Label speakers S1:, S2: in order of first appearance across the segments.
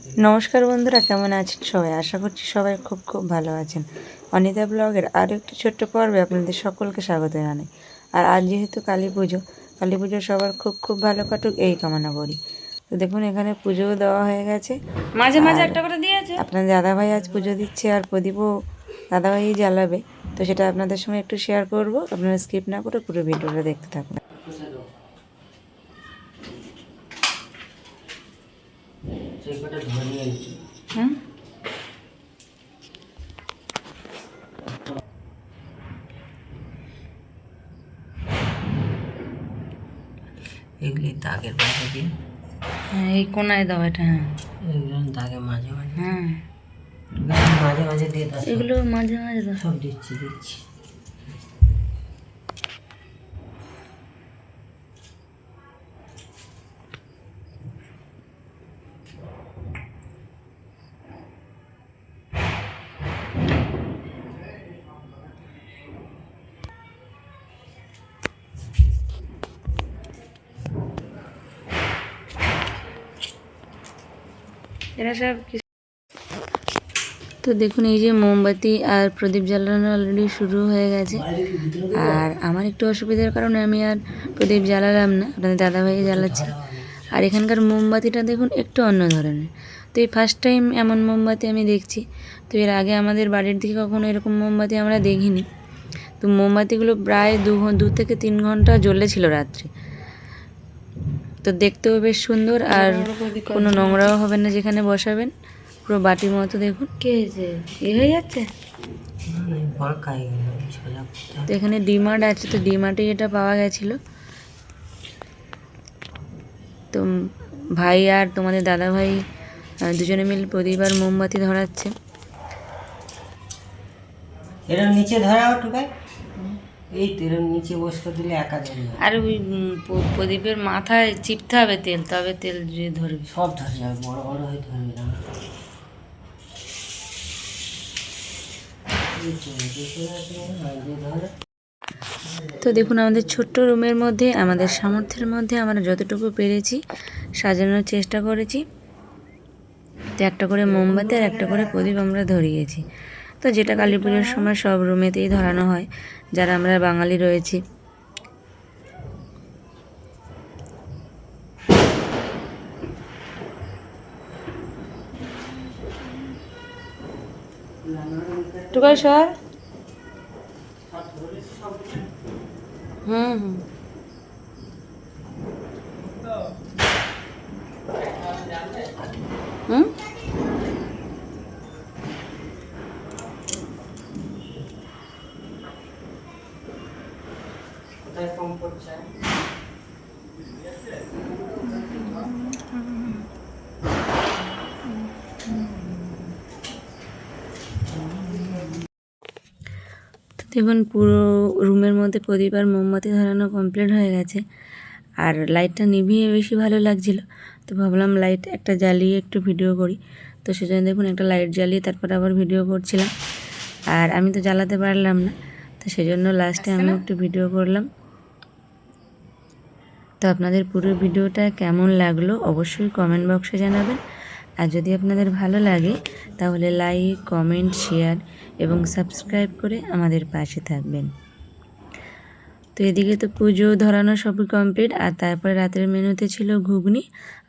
S1: নমস্কার বন্ধুরা কেমন আছেন সবাই? আশা করছি সবাই খুব খুব ভালো আছেন। অনিতা ব্লগের আরও একটি ছোট্ট পর্বে আপনাদের সকলকে স্বাগত জানাই। আর আজ যেহেতু কালী পুজো কালী পুজো সবার খুব খুব ভালো কাটুক এই কামনা করি। তো দেখুন এখানে পুজোও দেওয়া হয়ে গেছে।
S2: মাঝে মাঝে একটা করে দিয়েছে
S1: আপনার দাদাভাই আজ পুজো দিচ্ছে আর প্রদীপও দাদাভাই জ্বালাবে। তো সেটা আপনাদের সঙ্গে একটু শেয়ার করব। আপনারা স্কিপ না করে পুরো ভিডিওটা দেখতে থাকুন। হুম
S3: এগুলি দাগের বাইরে দিয়ে
S2: হ্যাঁ এই কোনায় দাও এটা হ্যাঁ।
S3: এগুলো দাগে মাঝে মাঝে।
S2: হ্যাঁ।
S3: মাঝে মাঝে দিয়ে দাও
S2: এগুলো মাঝে মাঝে দাও।
S3: সব দিচ্ছি দিচ্ছি।
S2: এরা সব তো দেখুন, এই যে মোমবাতি আর প্রদীপ জ্বালানো অলরেডি শুরু হয়ে গেছে। আর আমার একটু অসুবিধার কারণে আমি আর প্রদীপ জ্বালালাম না, আপনাদের দাদাভাই জ্বালাচ্ছে। আর এখানকার মোমবাতিটা দেখুন, একটু অন্য ধরনের। তো এই ফার্স্ট টাইম এমন মোমবাতি আমি দেখছি। তো এর আগে আমাদের বাড়ির দিকে কখনো এরকম মোমবাতি আমরা দেখিনি। তো মোমবাতিগুলো প্রায় দু দু থেকে তিন ঘণ্টা জ্বলেছিল রাত্রে। তো দেখতেও বেশ সুন্দর আর কোনো নোংরাও হবে না যেখানে বসাবেন। পুরো বাটির মতো দেখুন। কে এ হয়ে যাচ্ছে। তো এখানে ডিমার্ট আছে তো ডিমার্টে এটা পাওয়া গেছিল। তো ভাই আর তোমাদের দাদা ভাই দুজনে মিলে প্রদীপ আর মোমবাতি ধরাচ্ছে।
S3: এর নিচে ধরাও টুকাই এই তো নিচে বসতে দিলে একা ধরে
S2: আর ওই প্রদীপের মাথায় চিপতে হবে তেল তবে তেল যে ধরবে।
S3: সব ধরে যাবে বড় বড় হয়ে ধরবে না। তো
S2: দেখুন আমাদের ছোট্ট রুমের মধ্যে আমাদের সামর্থ্যের মধ্যে আমরা যতটুকু পেরেছি সাজানোর চেষ্টা করেছি। তো একটা করে মোমবাতি আর একটা করে প্রদীপ আমরা ধরিয়েছি। তো যেটা কালী পুজোর সময় সব রুমেতেই ধরানো হয় যারা আমরা বাঙালি রয়েছি। টুকাই হুম হুম হুম।
S3: কোথায়
S2: দেখুন পুরো রুমের মধ্যে প্রদীপ আর মোমবাতি ধরানো কমপ্লিট হয়ে গেছে। আর লাইটটা নিভিয়ে বেশি ভালো লাগছিল। তো ভাবলাম লাইট একটা জ্বালিয়ে একটু ভিডিও করি। তো সেজন্য দেখুন একটা লাইট জ্বালিয়ে তারপর আবার ভিডিও করছিলাম। আর আমি তো জ্বালাতে পারলাম না। তো সেজন্য লাস্টে আমি একটু ভিডিও করলাম। তো আপনাদের পুরো ভিডিওটা কেমন লাগল অবশ্যই কমেন্ট বক্সে জানাবেন। আর যদি আপনাদের ভালো লাগে, তাহলে লাইক কমেন্ট শেয়ার এবং সাবস্ক্রাইব করে আমাদের পাশে থাকবেন। তো এদিকে তো পুজো ধরানো সবই কমপ্লিট আর তারপরে রাতের মেনুতে ছিল ঘুগনি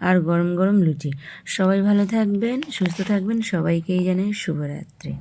S2: আর গরম গরম লুচি। সবাই ভালো থাকবেন, সুস্থ থাকবেন, সবাইকেই জানাই শুভরাত্রি।